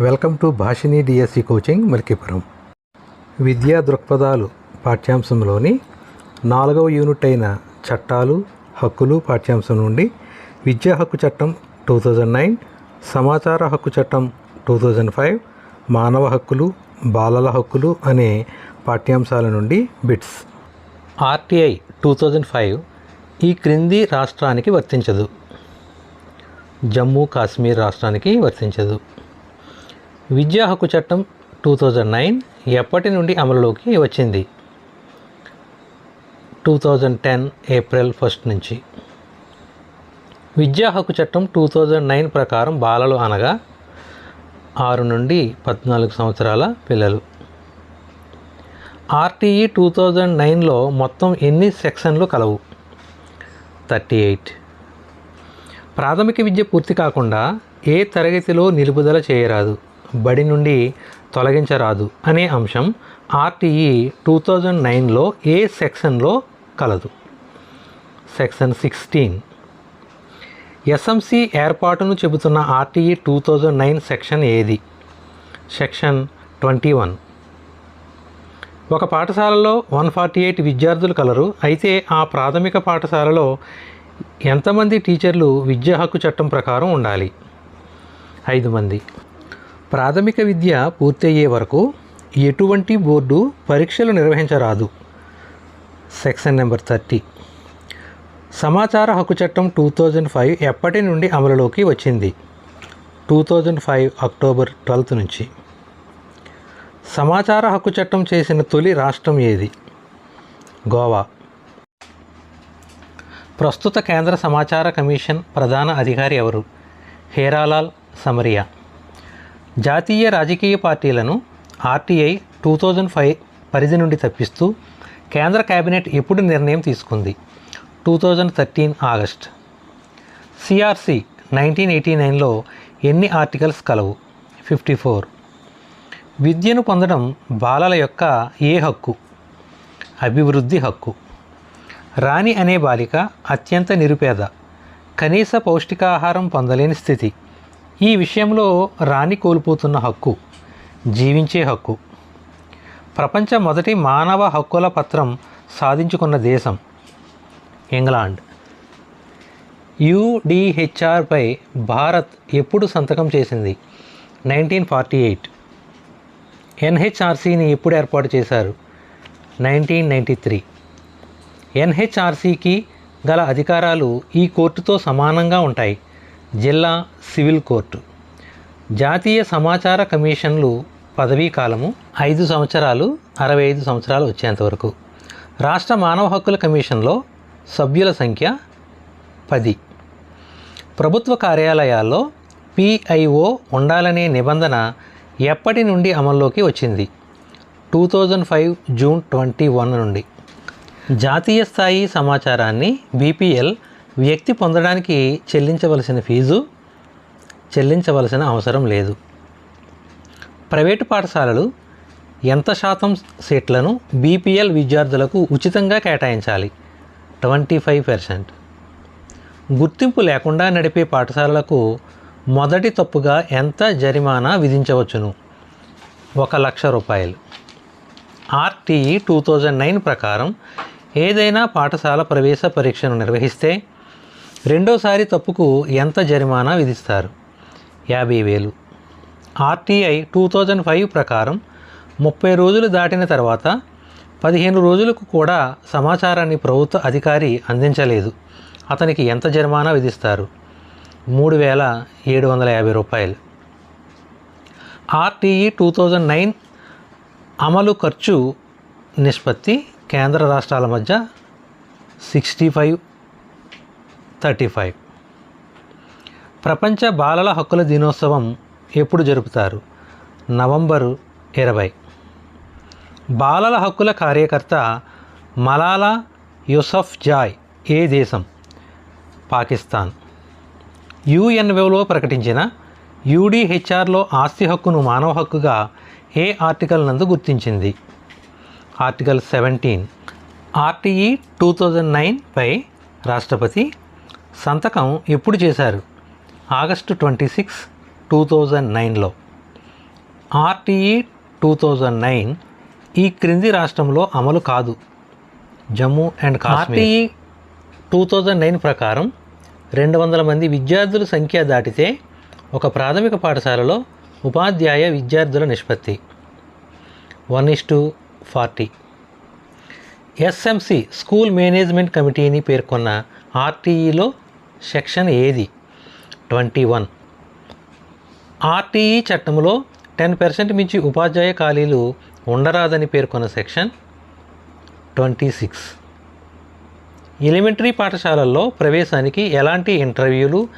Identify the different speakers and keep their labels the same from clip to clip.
Speaker 1: Welcome to Bhashini DSC coaching Malkipuram. విద్యా దృక్పథాలు పాఠ్యాంశంలోని నాలుగవ యూనిట్ అయిన చట్టాలు హక్కులు పాఠ్యాంశం నుండి విద్యా హక్కు చట్టం టూ థౌజండ్ నైన్ సమాచార హక్కు చట్టం టూ థౌజండ్ ఫైవ్ మానవ హక్కులు బాలల హక్కులు అనే పాఠ్యాంశాల నుండి bits. RTI two thousand five ఈ క్రింది రాష్ట్రానికి వర్తించదు. జమ్మూ కాశ్మీర్ రాష్ట్రానికి వర్తించదు. విద్యా హక్కు చట్టం టూ థౌజండ్ నైన్ ఎప్పటి నుండి అమలులోకి వచ్చింది? Two thousand ten April first నుంచి. విద్యా హక్కు చట్టం టూ థౌజండ్ నైన్ ప్రకారం బాలలు అనగా ఆరు నుండి పద్నాలుగు సంవత్సరాల పిల్లలు. ఆర్టీఈ టూ థౌజండ్ నైన్లో మొత్తం ఎన్ని సెక్షన్లు కలవు? Thirty eight. ప్రాథమిక విద్య పూర్తి కాకుండా ఏ తరగతిలో నిలుపుదల చేయరాదు? బడి నుండి తొలగించరాదు అనే అంశం ఆర్టీఈ టూ థౌజండ్ నైన్లో ఏ సెక్షన్లో కలదు? Section sixteen. ఎస్ఎంసి ఏర్పాటును చెబుతున్న RTE two thousand nine section ఏది? Section twenty one. ఒక పాఠశాలలో వన్ ఫార్టీ ఎయిట్ విద్యార్థులు కలరు. అయితే ఆ ప్రాథమిక పాఠశాలలో ఎంతమంది టీచర్లు విద్యా హక్కు చట్టం ప్రకారం ఉండాలి? ఐదు మంది. ప్రాథమిక విద్య పూర్తయ్యే వరకు ఎటువంటి బోర్డు పరీక్షలు నిర్వహించరాదు. Section number thirty. సమాచార హక్కు చట్టం టూ థౌజండ్ ఫైవ్ ఎప్పటి నుండి అమలులోకి వచ్చింది? Two thousand five October twelfth నుంచి. సమాచార హక్కు చట్టం చేసిన తొలి రాష్ట్రం ఏది? గోవా. ప్రస్తుత కేంద్ర సమాచార కమిషన్ ప్రధాన అధికారి ఎవరు? హేరాలాల్ సమరియా. జాతీయ రాజకీయ పార్టీలను ఆర్టీఐ టూ థౌజండ్ ఫైవ్ పరిధి నుండి తప్పిస్తూ కేంద్ర కేబినెట్ ఎప్పుడు నిర్ణయం తీసుకుంది? Two thousand thirteen August. CRC nineteen eighty నైన్లో ఎన్ని ఆర్టికల్స్ కలవు? Fifty four. విద్యను పొందడం బాలల యొక్క ఏ హక్కు? అభివృద్ధి హక్కు. రాణి అనే బాలిక అత్యంత నిరుపేద. కనీస పౌష్టికాహారం పొందలేని స్థితి. ఈ విషయంలో రాణి కోల్పోతున్న హక్కు జీవించే హక్కు. ప్రపంచ మొదటి మానవ హక్కుల పత్రం సాధించుకున్న దేశం ఇంగ్లాండ్. యుడిహెచ్ఆర్పై భారత్ ఎప్పుడు సంతకం చేసింది? Nineteen forty eight. ఎన్హెచ్ఆర్సీని ఎప్పుడు ఏర్పాటు చేశారు? Nineteen ninety three. ఎన్హెచ్ఆర్సీకి గల అధికారాలు ఈ కోర్టుతో సమానంగా ఉంటాయి. జిల్లా సివిల్ కోర్టు. జాతీయ సమాచార కమిషన్లు పదవీ కాలము ఐదు సంవత్సరాలు అరవై ఐదు సంవత్సరాలు వచ్చేంతవరకు రాష్ట్ర మానవ హక్కుల కమిషన్లో సభ్యుల సంఖ్య పది. ప్రభుత్వ కార్యాలయాల్లో పిఐఓ ఉండాలనే నిబంధన ఎప్పటి నుండి అమల్లోకి వచ్చింది? Two thousand five June twenty one నుండి. జాతీయ స్థాయి సమాచారాన్ని బీపీఎల్ వ్యక్తి పొందడానికి చెల్లించవలసిన ఫీజు చెల్లించవలసిన అవసరం లేదు. ప్రైవేటు పాఠశాలలు ఎంత శాతం సీట్లను బీపీఎల్ విద్యార్థులకు ఉచితంగా కేటాయించాలి? Twenty five percent. గుర్తింపు లేకుండా నడిపే పాఠశాలలకు మొదటి తప్పుగా ఎంత జరిమానా విధించవచ్చును? ఒక లక్ష రూపాయలు. ఆర్టీఈ టూ థౌజండ్ నైన్ ప్రకారం ఏదైనా పాఠశాల ప్రవేశ పరీక్షను నిర్వహిస్తే రెండోసారి తప్పుకు ఎంత జరిమానా విధిస్తారు? యాభై వేలు. ఆర్టీఐ టూ థౌజండ్ ఫైవ్ ప్రకారం ముప్పై రోజులు దాటిన తర్వాత పదిహేను రోజులకు కూడా సమాచారాన్ని ప్రభుత్వ అధికారి అందించలేదు. అతనికి ఎంత జరిమానా విధిస్తారు? మూడు వేల ఏడు వందల యాభై రూపాయలు. ఆర్టీఈ టూ థౌజండ్ నైన్ అమలు ఖర్చు నిష్పత్తి కేంద్ర రాష్ట్రాల మధ్య సిక్స్టీ ఫైవ్ థర్టీ ఫైవ్. ప్రపంచ బాలల హక్కుల దినోత్సవం ఎప్పుడు జరుపుతారు? నవంబరు ఇరవై. బాలల హక్కుల కార్యకర్త మలాలా యూసఫ్ జాయ్ ఏ దేశం? పాకిస్తాన్. యుఎన్ఓలో ప్రకటించిన యూడిహెచ్ఆర్లో ఆస్తి హక్కును మానవ హక్కుగా ఏ ఆర్టికల్ నందు గుర్తించింది? Article seventeen. RTE two thousand nine పై రాష్ట్రపతి సంతకం ఎప్పుడు చేశారు? August twenty six two thousand నైన్లో. ఆర్టీఈ టూ థౌజండ్ నైన్ ఈ క్రింది రాష్ట్రంలో అమలు కాదు. Jammu and RTE two thousand nine ప్రకారం రెండు వందల మంది విద్యార్థుల సంఖ్య దాటితే ఒక ప్రాథమిక పాఠశాలలో ఉపాధ్యాయ విద్యార్థుల నిష్పత్తి. One is to forty. SMC school management కమిటీని పేర్కొన్న ఆర్టీఈలో సెక్షన్ ఏది? Twenty one. ఆర్టీఈ చట్టంలో టెన్ పర్సెంట్ మించి ఉపాధ్యాయ ఖాళీలు ఉండరాదని పేర్కొన్న సెక్షన్ ట్వంటీ సిక్స్. ఎలిమెంటరీ పాఠశాలల్లో ప్రవేశానికి ఎలాంటి ఇంటర్వ్యూలు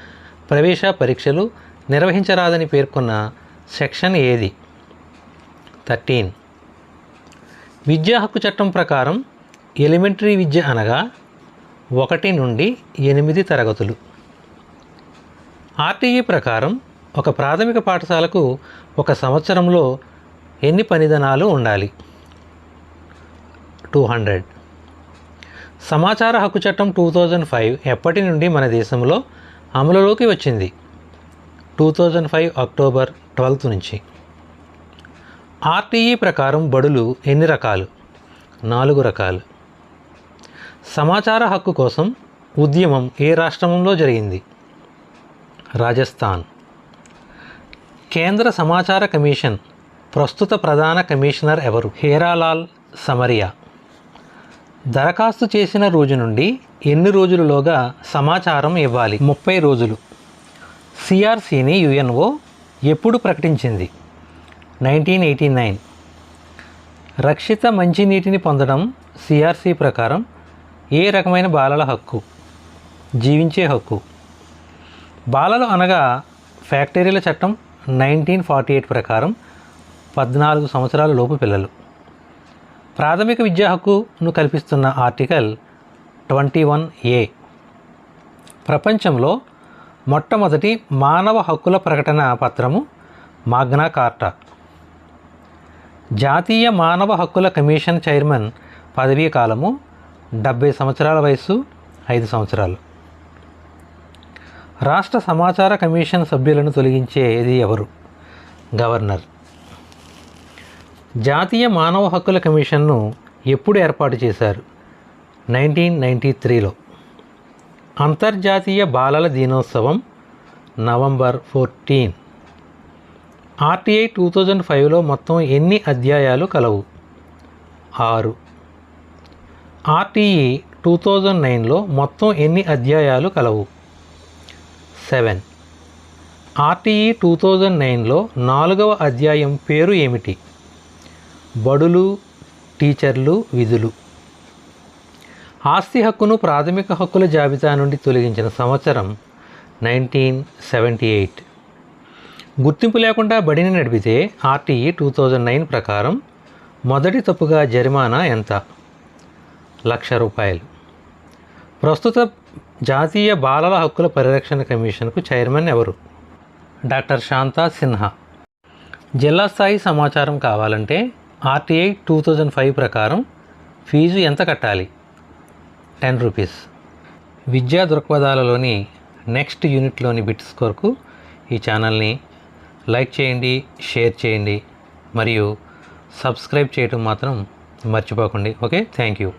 Speaker 1: ప్రవేశ పరీక్షలు నిర్వహించరాదని పేర్కొన్న సెక్షన్ ఏది? థర్టీన్. విద్యా హక్కు చట్టం ప్రకారం ఎలిమెంటరీ విద్య అనగా ఒకటి నుండి ఎనిమిది తరగతులు. ఆర్టీఈ ప్రకారం ఒక ప్రాథమిక పాఠశాలకు ఒక సంవత్సరంలో ఎన్ని పనిదనాలు ఉండాలి? Two hundred. సమాచార హక్కు చట్టం టూ థౌజండ్ ఫైవ్ ఎప్పటి నుండి మన దేశంలో అమలులోకి వచ్చింది? Two thousand five October twelfth నుంచి. ఆర్టీఈ ప్రకారం బడులు ఎన్ని రకాలు? నాలుగు రకాలు. సమాచార హక్కు కోసం ఉద్యమం ఏ రాష్ట్రంలో జరిగింది? రాజస్థాన్. కేంద్ర సమాచార కమిషన్ ప్రస్తుత ప్రధాన కమిషనర్ ఎవరు? హేరాలాల్ సమరియా. దరఖాస్తు చేసిన రోజు నుండి ఎన్ని రోజులలోగా సమాచారం ఇవ్వాలి? ముప్పై రోజులు. సిఆర్సీని యుఎన్ఓ ఎప్పుడు ప్రకటించింది? Nineteen eighty nine. రక్షిత మంచినీటిని పొందడం సిఆర్సీ ప్రకారం ఏ రకమైన బాలల హక్కు? జీవించే హక్కు. బాలలు అనగా ఫ్యాక్టరీల చట్టం నైన్టీన్ ఫార్టీ ఎయిట్ ప్రకారం పద్నాలుగు సంవత్సరాల లోపు పిల్లలు. ప్రాథమిక విద్యా హక్కును కల్పిస్తున్న ఆర్టికల్ ట్వంటీ వన్ ఏ. ప్రపంచంలో మొట్టమొదటి మానవ హక్కుల ప్రకటన పత్రము మాగ్నా కార్టా. జాతీయ మానవ హక్కుల కమిషన్ చైర్మన్ పదవీ కాలము డెబ్బై సంవత్సరాల వయసు ఐదు సంవత్సరాలు. రాష్ట్ర సమాచార కమిషన్ సభ్యులను తొలగించేది ఎవరు? గవర్నర్. జాతీయ మానవ హక్కుల కమిషన్ను ఎప్పుడు ఏర్పాటు చేశారు? నైన్టీన్ నైంటీ త్రీలో. అంతర్జాతీయ బాలల దినోత్సవం November fourteen. RTI two thousand ఫైవ్లో మొత్తం ఎన్ని అధ్యాయాలు కలవు? ఆరు. ఆర్టీఈ టూ థౌజండ్ నైన్లో మొత్తం ఎన్ని అధ్యాయాలు కలవు? సెవెన్. ఆర్టీఈ టూ థౌజండ్ నైన్లో నాలుగవ అధ్యాయం పేరు ఏమిటి? బడులు టీచర్లు విధులు. ఆస్తి హక్కును ప్రాథమిక హక్కుల జాబితా నుండి తొలగించిన సంవత్సరం నైన్టీన్ సెవెంటీ ఎయిట్. గుర్తింపు లేకుండా బడిని నడిపితే ఆర్టీఈ టూ థౌజండ్ నైన్ ప్రకారం మొదటి తప్పుగా జరిమానా ఎంత? లక్ష రూపాయలు. ప్రస్తుత జాతీయ బాలల హక్కుల పరిరక్షణ కమిషన్కు చైర్మన్ ఎవరు? డాక్టర్ శాంతా సిన్హా. జిల్లా స్థాయి సమాచారం కావాలంటే ఆర్టీఐ టూ థౌజండ్ ఫైవ్ ప్రకారం ఫీజు ఎంత కట్టాలి? Ten rupees. విద్యా దృక్పథాలలోని నెక్స్ట్ యూనిట్లోని బిట్స్ స్కోర్కు ఈ ఛానల్ని లైక్ చేయండి షేర్ చేయండి మరియు సబ్స్క్రైబ్ చేయటం మాత్రం మర్చిపోకండి. ఓకే? Thank you.